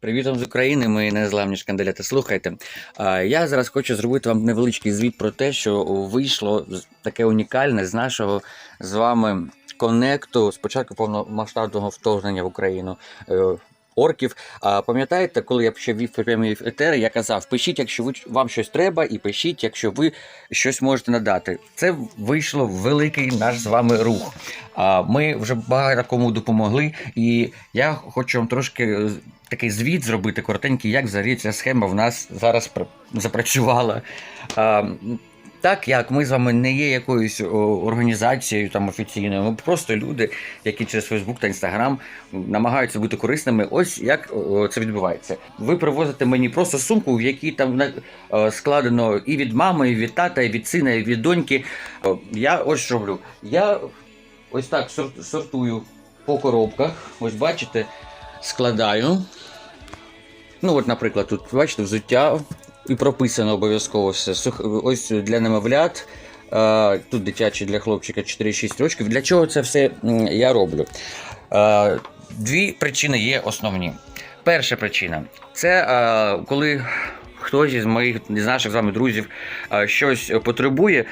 Привіт вам з України, мої незламні шкандаляти. Слухайте, я зараз хочу зробити вам невеличкий звіт про те, що вийшло таке унікальне з нашого з вами конекту спочатку повномасштабного вторгнення в Україну. Орків. А пам'ятаєте, коли я ще вів прямі етери, я казав: пишіть, якщо ви вам щось треба, і пишіть, якщо ви щось можете надати. Це вийшло великий наш з вами рух. А ми вже багато кому допомогли, і я хочу вам трошки е, такий звіт зробити коротенький, як взагалі ця схема в нас зараз запрацювала. Так як ми з вами не є якоюсь організацією там офіційною, ми просто люди, які через Фейсбук та Інстаграм намагаються бути корисними. Ось як це відбувається. Ви привозите мені просто сумку, в якій там складено і від мами, і від тата, і від сина, і від доньки. Я ось що роблю. Я ось так сортую по коробках. Ось бачите, складаю. Ну, от, наприклад, тут бачите, взуття і прописано обов'язково все. Ось для немовлят. Тут дитячий для хлопчика 4-6 років. Для чого це все я роблю? Дві причини є основні. Перша причина це коли хтось із моїх з наших з вами друзів щось потребує.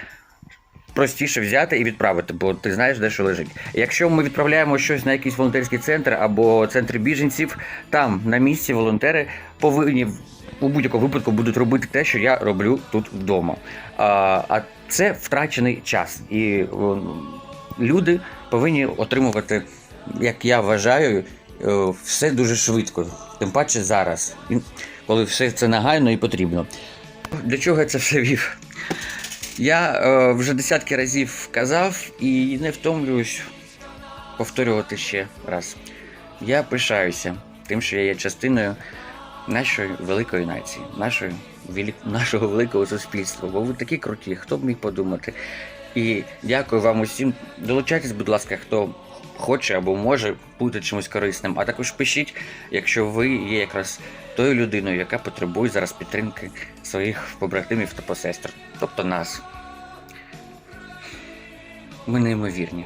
Простіше взяти і відправити, бо ти знаєш, де що лежить. Якщо ми відправляємо щось на якийсь волонтерський центр або центр біженців, там на місці волонтери повинні у будь-якому випадку будуть робити те, що я роблю тут вдома. А, а це втрачений час. І люди повинні отримувати, як я вважаю, е, все дуже швидко. Тим паче зараз, коли все це нагально і потрібно. Для чого я це все вів? Я е, вже десятки разів казав і не втомлююсь повторювати ще раз. Я пишаюся тим, що я є частиною нашої великої нації, нашої, нашого великого суспільства. Бо ви такі круті, хто б міг подумати. І дякую вам усім. Долучайтесь, будь ласка, хто хоче або може бути чимось корисним. А також пишіть, якщо ви є якраз тою людиною, яка потребує зараз підтримки своїх побратимів та посестер, тобто нас. Ми неймовірні.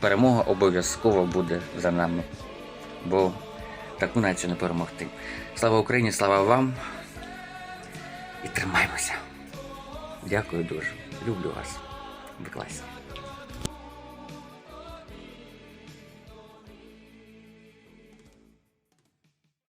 Перемога обов'язково буде за нами. Бо таку націю не перемогти. Слава Україні, слава вам. І тримаємося. Дякую дуже. Люблю вас. Ви.